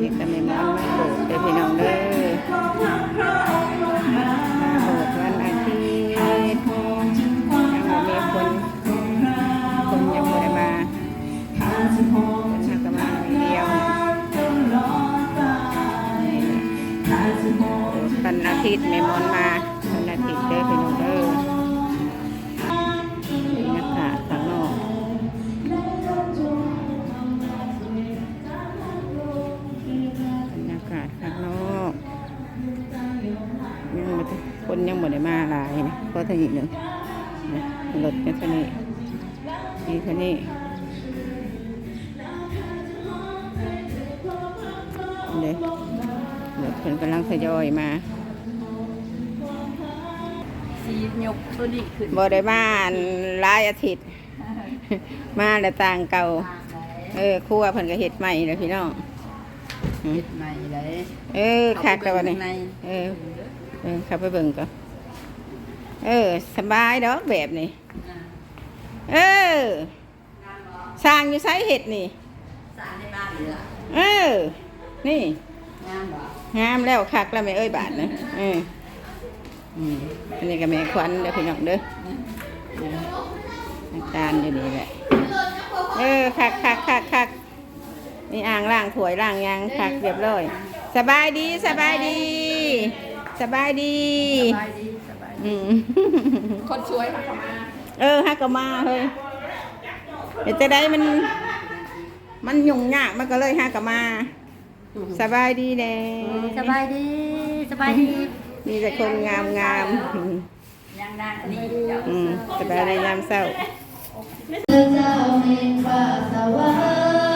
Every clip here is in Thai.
นี่ก็ไม่มอนมาโบสถ์เด้อพี่น้องเด้อโบสถ์วันอาทิตย์ยังบ่มีคน คนยังบ่ได้มาคนหากนมาเดียววันอาทิตย์ไม่มอนมา คนยังบ่ได้มาหลายนะเพราะเท่านี้หนึ่งนะรถกันเท่านี้นี่เท่านี้เด้รถเพิ่นกำลังทยอยมาสียกตัวนี้ขึ้นบ่ได้มาอันหลายอาทิตย์ มาแต่ต่างเก่า เออครัวเพิ่นก็เฮ็ดใหม่แล้วพี่น้องเฮ็ดใหม่เลยเออคักแล้ววันนี้ในเออ เออข้าไปเบิ่งก่อนเออ สบายดอกแบบนี้ เออสร้างอยู่ไสเฮ็ดนี่สร้างในบ้านเหลือเออ นี่ งามบ่งามแล้วคักแล้วแม่เอ้ยบาทนะเอออืมอันนี้ก็แม่ควันเด้อพี่น้องเด้อออน้ำตาลอยู่นี่แหละ เออคักคักคักคักนี่อ่างล่างถวยล่างยางคักเรียบร้อย สบายดีสบายดี สบายดีสบายดีสบายดี อืมคนช่วยมาเข้ามาเออฮักก็มาเฮ้ยเดี๋ยวจะได้มัน มันยุ่งยากมันก็เลยฮักก็มา สบายดีแน่สบายดีสบายดีมีแต่คนงามงามอืมยังดังอันนี้เจ้าอืมสบายดียามเศร้าเจ้าแห่งฟ้าสวรร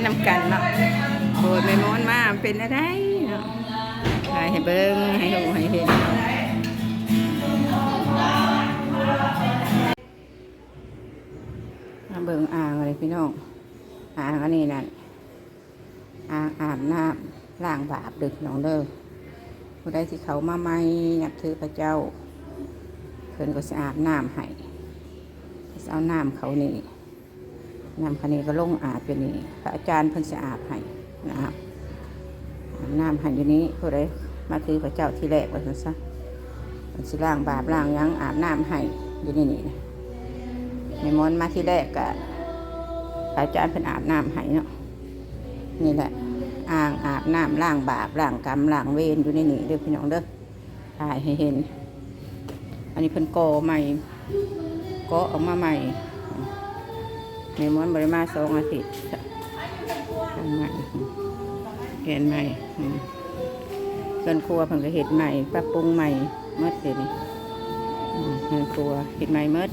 นนำกันเนาะโบสถ์ไม่ม้อนมาเป็นอะไรเนาะให้เบิ้งให้หูให้เห็นมาเบิ้งอ่างอะไรพี่น้องอ่างอันนี้นั่นอ่างอาบน้ำล้างบาปดึกน้องเด้อผู้ใดที่เขามาไม่นับถือพระเจ้าเพิ่นก็จะอาบน้ำให้เอาน้ำเขานี่ น้ำเขานี่ก็ลงอาบอยู่นี่พระอาจารย์เพิ่นจะอาบให้นะครับอาบน้ำหันอยู่นี้ผู้ใดมาคือพระเจ้าที่แรกว่าซั่นซะมันสิล้างบาปล้างยังอาบน้ำให้อยู่นี่นี่ในมอนมาที่แรกก็พระอาจารย์เพิ่นอาบน้ำให้เนาะนี่แหละอ่างอาบน้ำล้างบาปล้างกรรมล้างเวรอยู่ในนี่เด้อพี่น้องเด้อถ่ายให้เห็น อันนี้เพิ่นโกใหม่ก่อออกมาใหม่ ในม้อนบริมาสองอาทิตย์ทำใหม่เห็นใหม่เกินครัวเพิ่งก็เห็ดใหม่ปรับปรุงใหม่หมดเลยนี่อสิเกินครัวเห็ดใหม่เมด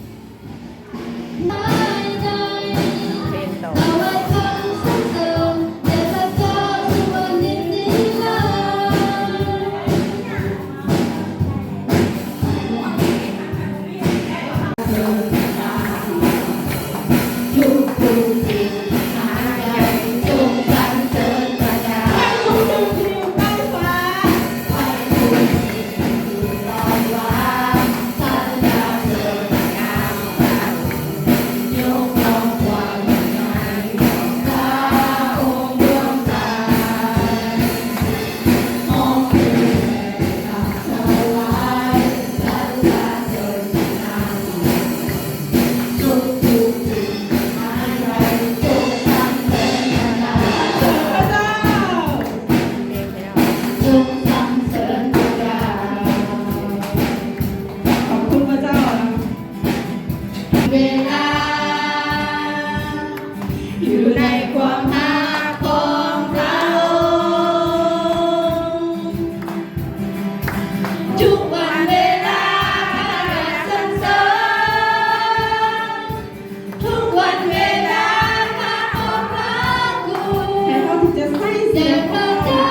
แ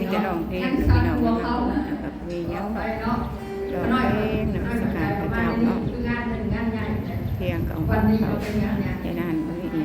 มีแต่ร้องเพลงนะพี่น้องนะครักับมีเยอะร้องเพลงนะสการพระเจ้าเนาเพียงของพระเจ้าในนั้นมีเอี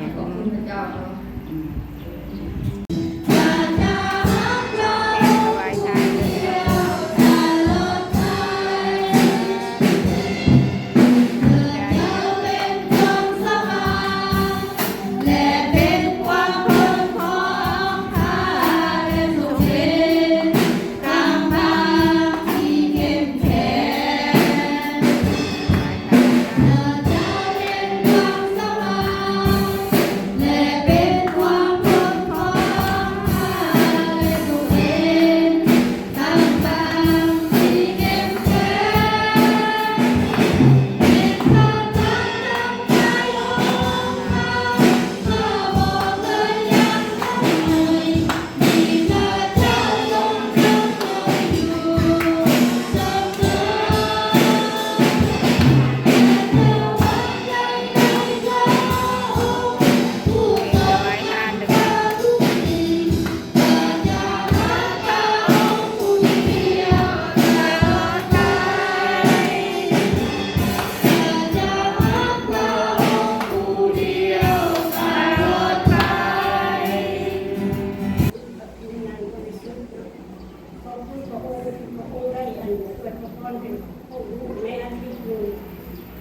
เป็นผู้แม่ที่อยู่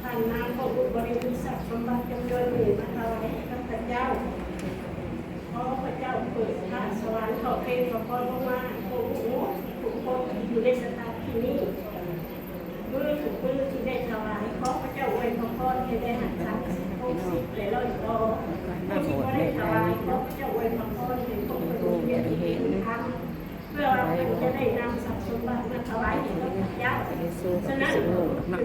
ท่านน้ำพระลูกบริสุทธิ์สัตว์สมบัติจำเริญเหนือมาถวายให้ข้าพเจ้าขอพระเจ้าเปิดพระสวรรค์ขอเพลงพระพรลงมาโอ้โหทุกคนที่อยู่ในสถานที่นี้มือถูกมือที่ได้ถวายขอพระเจ้าอวยพรพรให้ได้หันสังหกสิบและร้อยต่อที่ได้ถวายขอพระเจ้าอวยพรพรให้พวกเราเรียนเห็นทำ เพื่อเราจะได้นำทรัพย์สมบัติมาถวายแด่พระเจ้าไปซื้อกับไปซื้อลูกเนาะ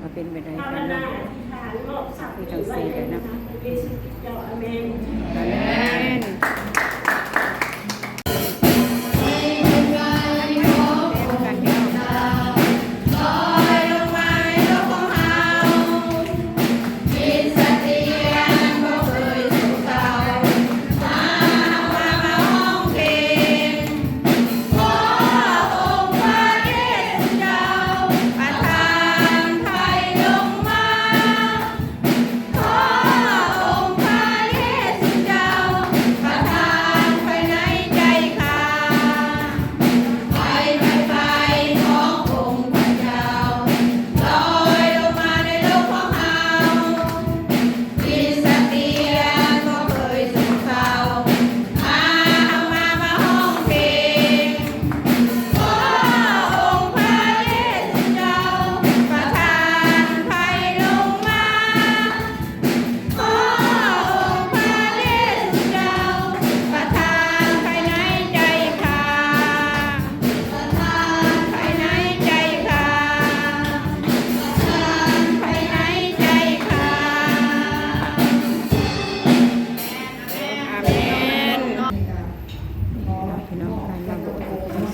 มาเป็นไปได้ภาวกันนาเนาะอธิษฐานมอบทรัพย์ที่ไว้ให้พระเยซูคริสต์เจ้าอาเมนอาเมนเป็น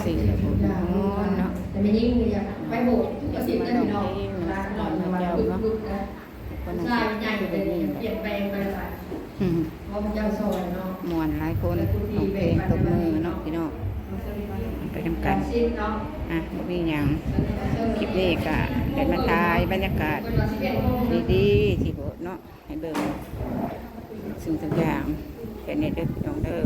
สี่โบนอนเนาะแต่ไม่ยิ่งเลยอะไปโบสถ์ทุกอาทิตย์นะพี่น้องร้านนอนมาลุกๆนะคนใช่ใหญ่เลยเปลี่ยนแปลงไปหลายเพราะพระเจ้าสอนเนาะมวนหลายคนร้อเพลงตบมือเนาะพี่น้องไปทำกันซิมเนาะอะบ่มีหยังคลิปนี้ก็เป็นมาถ่ายบรรยากาศคนละสิบเอ็ดโมงดีๆที่โบสถ์เนาะให้เบิ่งสิ่งทุกอย่างแค่นี้เด้อพี่น้องเด้อ